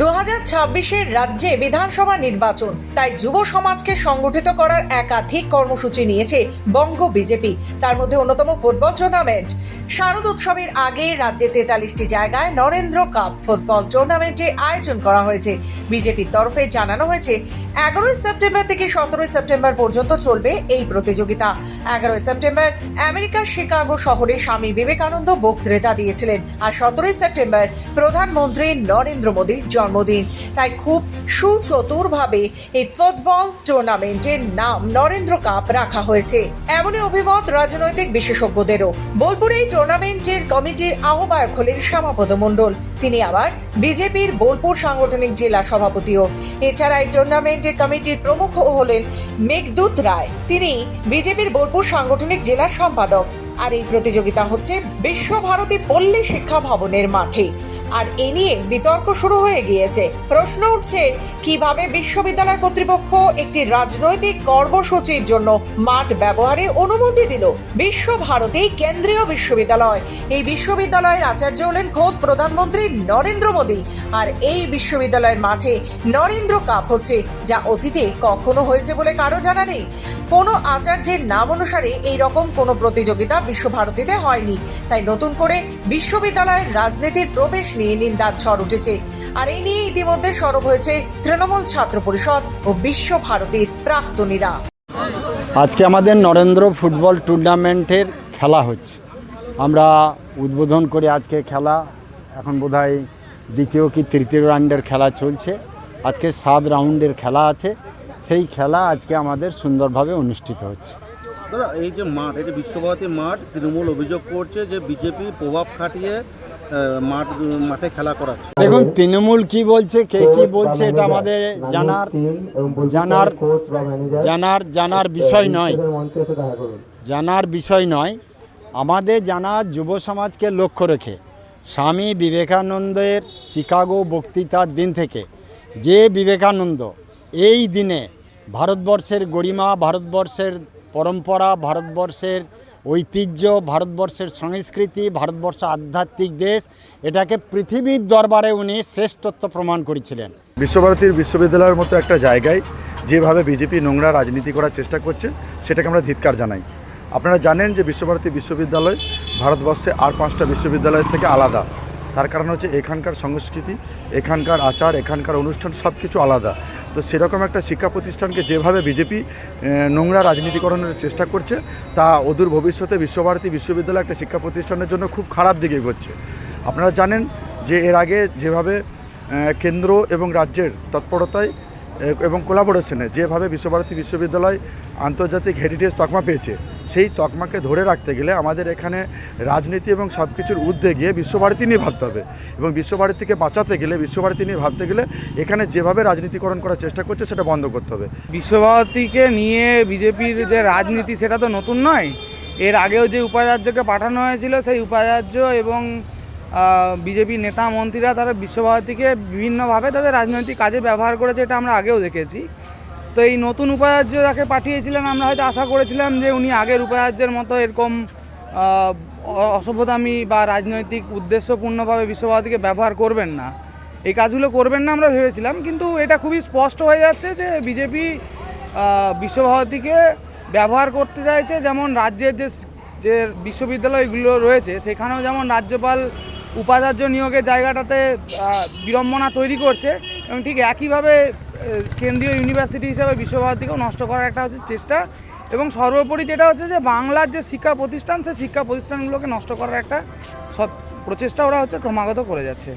দু হাজার ছাব্বিশের রাজ্যে বিধানসভা নির্বাচন, তাই যুব সমাজকে সংগঠিত করার একাধিক কর্মসূচি নিয়েছে বঙ্গ বিজেপি। তার মধ্যে অন্যতম ফুটবল টুর্নামেন্ট। শারদ উৎসবের আগে রাজ্যে তেতাল্লিশটি জায়গায় নরেন্দ্র কাপ ফুটবল টুর্নামেন্টের আয়োজন করা হয়েছে। বিজেপির তরফে জানানো হয়েছে, এগারোই সেপ্টেম্বর থেকে সতেরোই সেপ্টেম্বর পর্যন্ত চলবে এই প্রতিযোগিতা। এগারোই সেপ্টেম্বর আমেরিকার শিকাগো শহরে স্বামী বিবেকানন্দ বক্তৃতা দিয়েছিলেন। আর সতেরোই সেপ্টেম্বর প্রধানমন্ত্রী নরেন্দ্র মোদীর জন্মদিন। তাই খুব সুচতুরভাবে এই ফুটবল টুর্নামেন্টের নাম নরেন্দ্র কাপ রাখা হয়েছে। এমনই অভিমত রাজনৈতিক বিশেষজ্ঞদেরও। বোলপুরে এই টুর্নামেন্টের কমিটির আহ্বায়ক হলেন শ্যামাপদ মণ্ডল। তিনি আবার বিজেপির বোলপুর সাংগঠনিক জেলা সভাপতিও। এছাড়া এই টুর্নামেন্টের কমিটির প্রমুখ হলেন মেঘদূত রায়। তিনি বিজেপির বোলপুর সাংগঠনিক জেলা সম্পাদক। আর এই প্রতিযোগিতা হচ্ছে বিশ্বভারতী পল্লী শিক্ষা ভবনের মাঠে। আর এ নিয়ে বিতর্ক শুরু হয়ে গিয়েছে। প্রশ্ন উঠছে, কীভাবে বিশ্ববিদ্যালয় কর্তৃপক্ষ একটি রাজনৈতিক কর্মসূচির জন্য মাঠ ব্যবহারের অনুমতি দিল? বিশ্বভারতী কেন্দ্রীয় বিশ্ববিদ্যালয়। এই বিশ্ববিদ্যালয়ের আচার্য হলেন খোদ প্রধানমন্ত্রী নরেন্দ্র মোদী। আর এই বিশ্ববিদ্যালয়ের মাঠে নরেন্দ্র কাপ হচ্ছে, যা অতীতে কখনো হয়েছে বলে কারও জানা নেই। কোনো আচার্যের নাম অনুসারে এই রকম কোনো প্রতিযোগিতা বিশ্বভারতীতে হয়নি। তাই নতুন করে বিশ্ববিদ্যালয়ের রাজনীতির প্রবেশ নিয়ে নিন্দার ঝড় উঠেছে। আর এই নিয়ে ইতিমধ্যে সরব হয়েছে তৃণমূল ছাত্র পরিষদ ও বিশ্বভারতীর প্রাক্তনীরা। আজকে আমাদের নরেন্দ্র ফুটবল টুর্নামেন্টের খেলা হচ্ছে। আমরা উদ্বোধন করে আজকে খেলা এখন বোধহয় দ্বিতীয় কি তৃতীয় রাউন্ডের খেলা চলছে। আজকে সাত রাউন্ডের খেলা আছে। সেই খেলা আজকে আমাদের সুন্দরভাবে অনুষ্ঠিত হচ্ছে। দাদা এই যে মাঠ এই যে বিশ্বভারতী মাঠ তৃণমূল অভিযোগ করছে যে বিজেপি প্রভাব খাটিয়ে মাঠ মাঠে খেলা করাচ্ছে। দেখুন তৃণমূল কি বলছে কে কি বলছে এটা আমাদের জানার জানার জানার জানার বিষয় নয়। জানার বিষয় নয়। আমাদের জানা যুব সমাজকে লক্ষ্য রেখে স্বামী বিবেকানন্দের চিকাগো বক্তৃতার দিন থেকে যে বিবেকানন্দ এই দিনে ভারতবর্ষের গরিমা ভারতবর্ষের পরম্পরা ভারতবর্ষের ঐতিহ্য, ভারতবর্ষের সংস্কৃতি, ভারতবর্ষ আধ্যাত্মিক দেশ, এটাকে পৃথিবীর দরবারে উনি শ্রেষ্ঠত্ব প্রমাণ করেছিলেন। বিশ্বভারতীর বিশ্ববিদ্যালয়ের মতো একটা জায়গায় যেভাবে বিজেপি নোংরা রাজনীতি করার চেষ্টা করছে, সেটাকে আমরা ধিৎকার জানাই। আপনারা জানেন যে বিশ্বভারতী বিশ্ববিদ্যালয় ভারতবর্ষে আর পাঁচটা বিশ্ববিদ্যালয়ের থেকে আলাদা। তার কারণ হচ্ছে এখানকার সংস্কৃতি, এখানকার আচার, এখানকার অনুষ্ঠান সব কিছু আলাদা। তো সেরকম একটা শিক্ষা প্রতিষ্ঠানকে যেভাবে বিজেপি নোংরা রাজনীতিকরণের চেষ্টা করছে, তা অদূর ভবিষ্যতে বিশ্বভারতী বিশ্ববিদ্যালয় একটা শিক্ষা প্রতিষ্ঠানের জন্য খুব খারাপ দিকে এগোচ্ছে। আপনারা জানেন যে এর আগে যেভাবে কেন্দ্র এবং রাজ্যের তৎপরতায় এবং কোলাবোরেশনে যেভাবে বিশ্বভারতী বিশ্ববিদ্যালয় আন্তর্জাতিক হেরিটেজ তকমা পেয়েছে, সেই তকমাকে ধরে রাখতে গেলে আমাদের এখানে রাজনীতি এবং সব কিছুর ঊর্ধ্বে গিয়ে বিশ্বভারতী নিয়ে ভাবতে হবে। এবং বিশ্বভারতীকে বাঁচাতে গেলে, বিশ্বভারতী নিয়ে ভাবতে গেলে এখানে যেভাবে রাজনীতিকরণ করার চেষ্টা করছে, সেটা বন্ধ করতে হবে। বিশ্বভারতীকে নিয়ে বিজেপির যে রাজনীতি, সেটা তো নতুন নয়। এর আগেও যে উপাচার্যকে পাঠানো হয়েছিল, সেই উপাচার্য এবং বিজেপি নেতা মন্ত্রীরা তারা বিশ্বভারতীকে বিভিন্নভাবে তাদের রাজনৈতিক কাজে ব্যবহার করেছে এটা আমরা আগেও দেখেছি। তো এই নতুন উপাচার্য যাকে পাঠিয়েছিলেন, আমরা হয়তো আশা করেছিলাম যে উনি আগের উপাচার্যের মতো এরকম অসভ্যতামী বা রাজনৈতিক উদ্দেশ্যপূর্ণভাবে বিশ্বভারতীকে ব্যবহার করবেন না। এই কাজগুলো করবেন না আমরা ভেবেছিলাম, কিন্তু এটা খুবই স্পষ্ট হয়ে যাচ্ছে যে বিজেপি বিশ্বভারতীকে ব্যবহার করতে চাইছে যেমন রাজ্যের যে যে বিশ্ববিদ্যালয়গুলো রয়েছে, সেখানেও যেমন রাজ্যপাল উপাচার্য নিয়োগের জায়গাটাতে বিড়ম্বনা তৈরি করছে এবং ঠিক একইভাবে কেন্দ্রীয় ইউনিভার্সিটি হিসাবে বিশ্বভারতীকেও নষ্ট করার একটা হচ্ছে চেষ্টা এবং সর্বোপরি যেটা হচ্ছে যে বাংলার যে শিক্ষা প্রতিষ্ঠান, সে শিক্ষা প্রতিষ্ঠানগুলোকে নষ্ট করার একটা সব প্রচেষ্টা ওরা হচ্ছে ক্রমাগত করে যাচ্ছে।